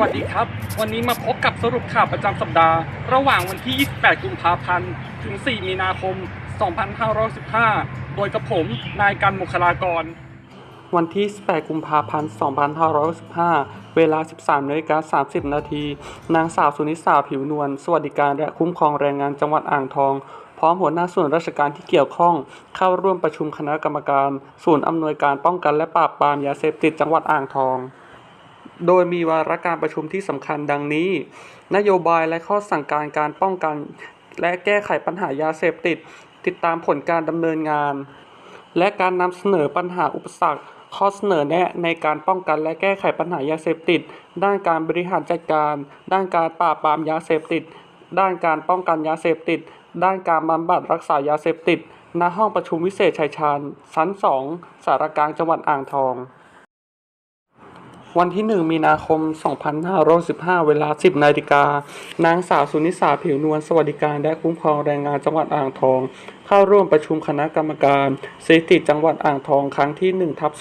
วัสดีครับ วันนี้มาพบกับสรุปข่าวประจำสัปดาห์ ระหว่างวันที่ 28 กุมภาพันธ์ ถึง 4 มีนาคม 2515 โดยกับผม นายกันมุคลากร วันที่ 18 กุมภาพันธ์ 2515 เวลา 13นาฬิกา30 นาที นางสาวสุนิสาผิวนวล สวัสดิการและคุ้มครองแรงงานจังหวัดอ่างทองพร้อมหัวหน้าส่วนราชการที่เกี่ยวข้อง เข้าร่วมประชุมคณะกรรมการ ศูนย์อำนวยการป้องกันและปราบปรามยาเสพติดจังหวัดอ่างทอง โดยมีวาระการประชุมที่สำคัญดังนี้ นโยบายและข้อสั่งการการป้องกัน และแก้ไขปัญหายาเสพติด ติดตามผลการดำเนินงาน และการนำเสนอปัญหาอุปสรรค ข้อเสนอแนะในการป้องกันและแก้ไขปัญหายาเสพติด ด้านการบริหารจัดการ ด้านการปราบปรามยาเสพติด ด้านการป้องกันยาเสพติด ด้านการบำบัดรักษายาเสพติดณห้องประชุมวิเศษชัยชาญชั้น 2 สารกลางจังหวัดอ่างทอง วันที่ 1 มีนาคม 2515 เวลา 10 นาฬิกา นางสาวสุนิสาผิวนวลสวัสดิการและคุ้มครองแรงงานจังหวัดอ่างทอง เข้าร่วมประชุมคณะกรรมการสถิติจังหวัดอ่างทองครั้งที่1ทับ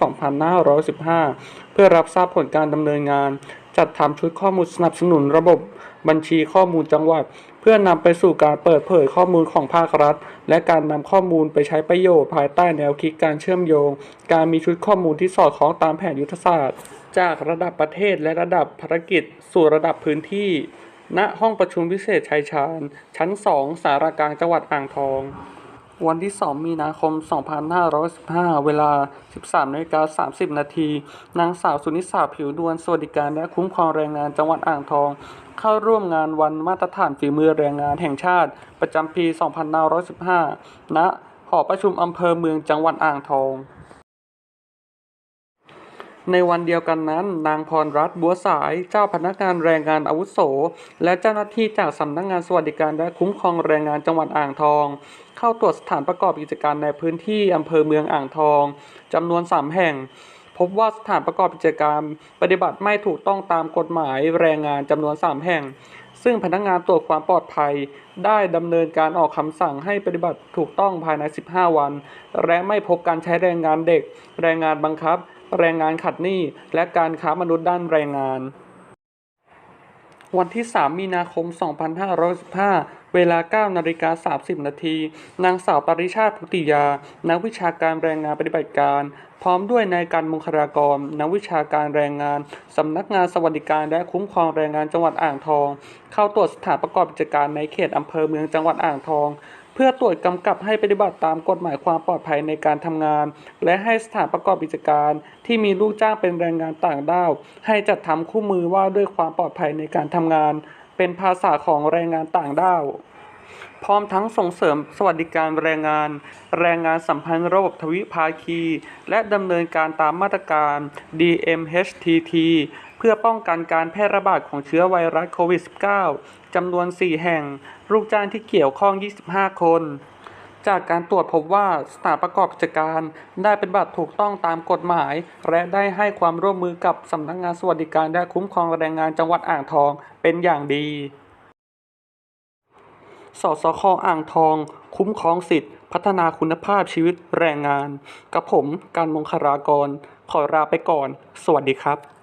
2515 เพื่อรับทราบผลการดำเนินงาน จัดทำชุดข้อมูลสนับสนุนระบบบัญชีข้อมูลจังหวัด เพื่อนำไปสู่การเปิดเผยข้อมูลของภาครัฐ และการนำข้อมูลไปใช้ประโยชน์ภายใต้แนวคิดการเชื่อมโยง การมีชุดข้อมูลที่สอดคล้องตามแผนยุทธศาสตร์ จากระดับประเทศและระดับภารกิจ สู่ระดับพื้นที่ ณ ห้องประชุมพิเศษชัยชาญ ชั้น 2 สารกลางจังหวัดอ่างทอง วันที่ 2 มีนาคม 2515 เวลา 13นาฬิกา30 นาที นางสาวสุนิสาผิวดวนสวัสดิการและคุ้มครองแรงงานจังหวัดอ่างทอง เข้าร่วมงานวันมาตรฐานฝีมือแรงงานแห่งชาติ ประจำปี 2515 ณ หอประชุมอำเภอเมืองจังหวัดอ่างทอง ในวันเดียวกันนั้น นางพรรัตน์บัวสายเจ้าพนักงานแรงงานอาวุโส และเจ้าหน้าที่จากสำนักงานสวัสดิการและคุ้มครองแรงงานจังหวัดอ่างทอง เข้าตรวจสถานประกอบกิจการในพื้นที่อำเภอเมืองอ่างทองจำนวน 3 แห่ง พบว่าสถานประกอบกิจการปฏิบัติไม่ถูกต้องตามกฎหมายแรงงานจำนวน 3 แห่งซึ่งพนักงานตรวจความปลอดภัยได้ดำเนินการออกคำสั่งให้ปฏิบัติถูกต้องภายใน 15 วัน และไม่พบการใช้แรงงานเด็ก แรงงานบังคับ แรงงานขัดหนี้ และการค้ามนุษย์ด้านแรงงาน วันที่ 3 มีนาคม 2515 เวลา 9 นาฬิกา 30 นาที นางสาวปริชาติพุติยา นักวิชาการแรงงานปฏิบัติการ พร้อมด้วยนายการมุขรากร นักวิชาการแรงงาน สำนักงานสวัสดิการและคุ้มครองแรงงานจังหวัดอ่างทอง เข้าตรวจสถานประกอบกิจการในเขตอำเภอเมืองจังหวัดอ่างทอง เพื่อตรวจกำกับให้ปฏิบัติตามกฎหมายความปลอดภัยในการทำงาน และให้สถานประกอบกิจการ ที่มีลูกจ้างเป็นแรงงานต่างด้าว ให้จัดทำคู่มือว่าด้วยความปลอดภัยในการทำงาน เป็นภาษาของแรงงานต่างด้าวพร้อมทั้งส่งเสริมสวัสดิการแรงงาน แรงงานสัมพันธ์ระบบทวิภาคี และดำเนินการตามมาตรการ DMHTT เพื่อป้องกันการแพร่ระบาดของเชื้อไวรัสโควิด -19 จำนวน 4 แห่ง ลูกจ้างที่เกี่ยวข้อง 25 คน จากการตรวจพบว่าสถานประกอบกิจการได้เป็นบัตรถูกต้องตามกฎหมาย และได้ให้ความร่วมมือกับสำนักงานสวัสดิการและคุ้มครองแรงงานจังหวัดอ่างทองเป็นอย่างดี สสคอ่างทอง คุ้มครองสิทธิพัฒนาคุณภาพชีวิตแรงงาน กับผมการมงคารากร ขอลาไปก่อน สวัสดีครับ